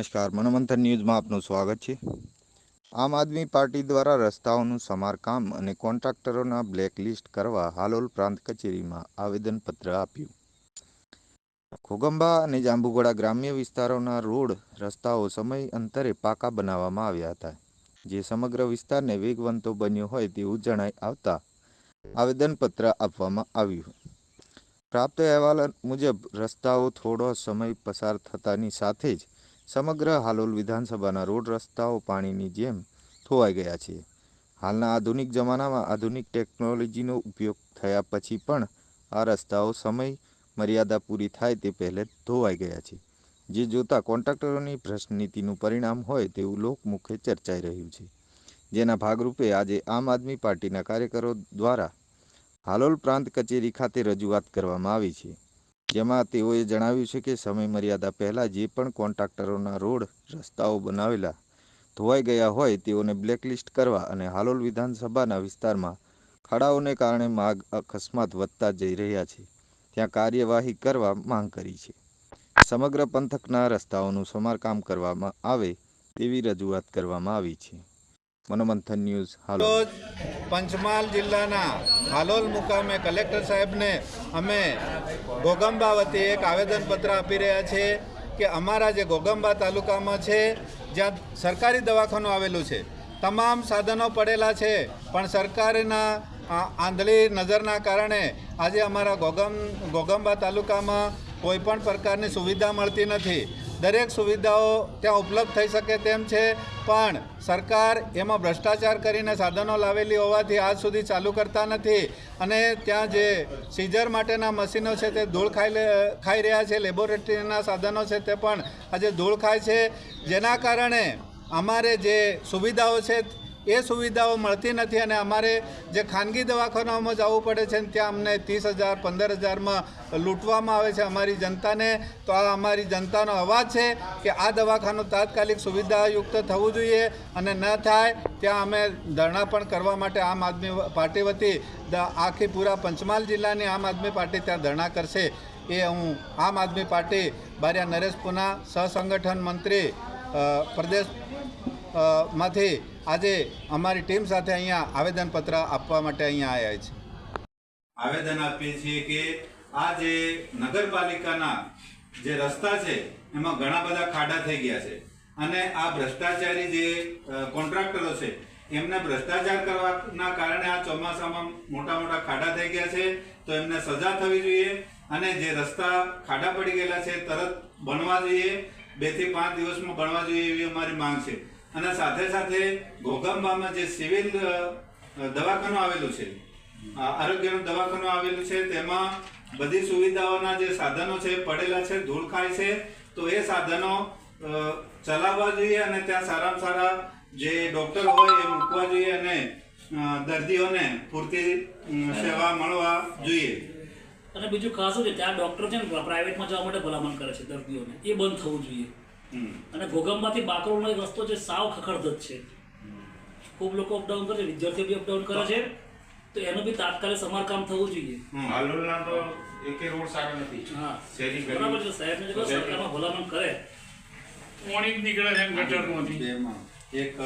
નમસ્કાર, મનોમંથન ન્યૂઝમાં આપનું સ્વાગત છે. આમ આદમી પાર્ટી દ્વારા રસ્તાઓનું સમારકામ અને કોન્ટ્રાક્ટરોના બ્લેકલિસ્ટ કરવા હાલોલ પ્રાંત કચેરીમાં આવેદનપત્ર આપ્યું. ખોગંબા અને જાંબુગોડા ગ્રામ્ય વિસ્તારોના રોડ રસ્તાઓ સમય અંતરે પાકા બનાવવામાં આવ્યા હતા. જે સમગ્ર વિસ્તારને વેગવંતો બન્યો હોય તેવું જણાઈ આવતા આવેદનપત્ર આપવામાં આવ્યું. પ્રાપ્ત અહેવાલ મુજબ રસ્તાઓ થોડો સમય પસાર થતાની સાથે જ સમગ્ર હાલોલ વિધાનસભાના રોડ રસ્તાઓ પાણીની જેમ ધોવાઈ ગયા છે. હાલના આધુનિક જમાનામાં આધુનિક ટેકનોલોજીનો ઉપયોગ થયા પછી પણ આ રસ્તાઓ સમય મર્યાદા પૂરી થાય તે પહેલે ધોવાઈ ગયા છે. જે જોતા કોન્ટ્રાક્ટરોની ભ્રષ્ટ નીતિનું પરિણામ હોય તેવું લોકમુખે ચર્ચાઈ રહ્યું છે. જેના ભાગરૂપે આજે આમ આદમી પાર્ટીના કાર્યકરો દ્વારા હાલોલ પ્રાંત કચેરી ખાતે રજૂઆત કરવામાં આવી છે. જેમાં તેઓએ જણાવ્યું છે કે સમયમર્યાદા પહેલાં જે પણ કોન્ટ્રાક્ટરોના રોડ, રસ્તાઓ બનાવેલા, ધોવાઈ ગયા હોય તેઓને બ્લેકલિસ્ટ કરવા અને હાલોલ વિધાનસભાના વિસ્તારમાં ખાડાઓને કારણે માર્ગ અકસ્માત વધતા જઈ રહ્યા છે. ત્યાં કાર્યવાહી કરવા માંગ કરી છે. સમગ્ર પંથકના રસ્તાઓનું સમારકામ કરવામાં આવે તેવી રજૂઆત કરવામાં આવી છે. મનોમંથન ન્યૂઝ, હાલોલ. પંચમહાલ જિલ્લાના હાલોલ મુકામે કલેક્ટર સાહેબને અમે ગોગંબા વતી એક આવેદનપત્ર આપી રહ્યા છીએ કે અમારા જે ગોગંબા તાલુકામાં છે, જ્યાં સરકારી દવાખાનું આવેલું છે, તમામ સાધનો પડેલા છે, પણ સરકારના આંધળી નજરના કારણે આજે અમારા ગોગમ, ગોગંબા તાલુકામાં કોઈપણ પ્રકારની સુવિધા મળતી નથી. દરેક સુવિધાઓ ત્યાં ઉપલબ્ધ થઈ શકે તેમ છે પણ સરકાર એમાં ભ્રષ્ટાચાર કરીને સાધનો લાવેલી હોવાથી આજ સુધી ચાલુ કરતા નથી. અને ત્યાં જે સીઝર માટેના મશીનો છે તે ધૂળ ખાઈ ખાઈ રહ્યા છે, લેબોરેટરીના સાધનો છે તે પણ આજે ધૂળ ખાય છે. જેના કારણે અમારે જે સુવિધાઓ છે એ સુવિધાઓ મળતી નથી અને અમારે જે ખાનગી દવાખાનાઓમાં જવું પડે છે ત્યાં અમને ત્રીસ હજાર, પંદર હજારમાં લૂંટવામાં આવે છે અમારી જનતાને. તો આ અમારી જનતાનો અવાજ છે કે આ દવાખાનું તાત્કાલિક સુવિધાયુક્ત થવું જોઈએ અને ન થાય ત્યાં અમે ધરણા પણ કરવા માટે આમ આદમી પાર્ટી વતી આખી પૂરા પંચમહાલ જિલ્લાની આમ આદમી પાર્ટી ત્યાં ધરણા કરશે. એ હું આમ આદમી પાર્ટી બારિયા નરેશ પુના, સહસંગઠન મંત્રી પ્રદેશ માંથી આજે અમારી ટીમ સાથે અહીંયા આવેદનપત્ર આપવા માટે અહીંયા આવ્યા છે. આવેદન આપીએ છીએ કે આ જે નગરપાલિકાના જે રસ્તા છે, એમાં ઘણા બધા ખાડા થઈ ગયા છે. અને આ ભ્રષ્ટાચારી જે કોન્ટ્રાક્ટરો છે, એમને ભ્રષ્ટાચાર કરવાના કારણે આ ચોમાસામાં મોટા મોટા ખાડા થઈ ગયા છે, તો એમને સજા થવી જોઈએ અને જે રસ્તા ખાડા પડી ગયેલા છે, તરત બનવા જોઈએ. બેથી પાંચ દિવસમાં બનવા જોઈએ એવી અમારી માંગ છે. અને સાથે સાથે ઘોઘંબામાં જે સિવિલ દવાખાનું આવેલું છે આરોગ્યનું દવાખાનું આવેલું છે, તેમાં બધી સુવિધાઓના જે સાધનો છે, પડેલા છે, ધૂળ ખાય છે, તો એ સાધનો ચલાવવા જોઈએ અને ત્યાં સારામાં સારા જે ડોક્ટર હોય એ મૂકવા જોઈએ અને દર્દીઓને પૂરતી સેવા મળવા જોઈએ અને બીજું ખાસ છે, ત્યાં ડોક્ટર છે ને, પ્રાઇવેટમાં જવા માટે ભલામણ કરે છે દર્દીઓને એ બંધ થવું જોઈએ. અને ઘોગંબાથી બાકરોનો એક રસ્તો છે સાવ ખખડધજ છે. ખૂબ લોકો અપડાઉન કરે છે વિદ્યાર્થીઓ બી અપડાઉન કરે છે. તો એનું બી તાત્કાલિક સમારકામ થવું જોઈએ. હાલોલના તો એકે રોડ સારા નથી. હા. શેરી ગલી. બરાબર છે સાહેબને જો સરકારમાં ભલામણ કરે. પાણી નીકળે છે ગટરમાંથી. એક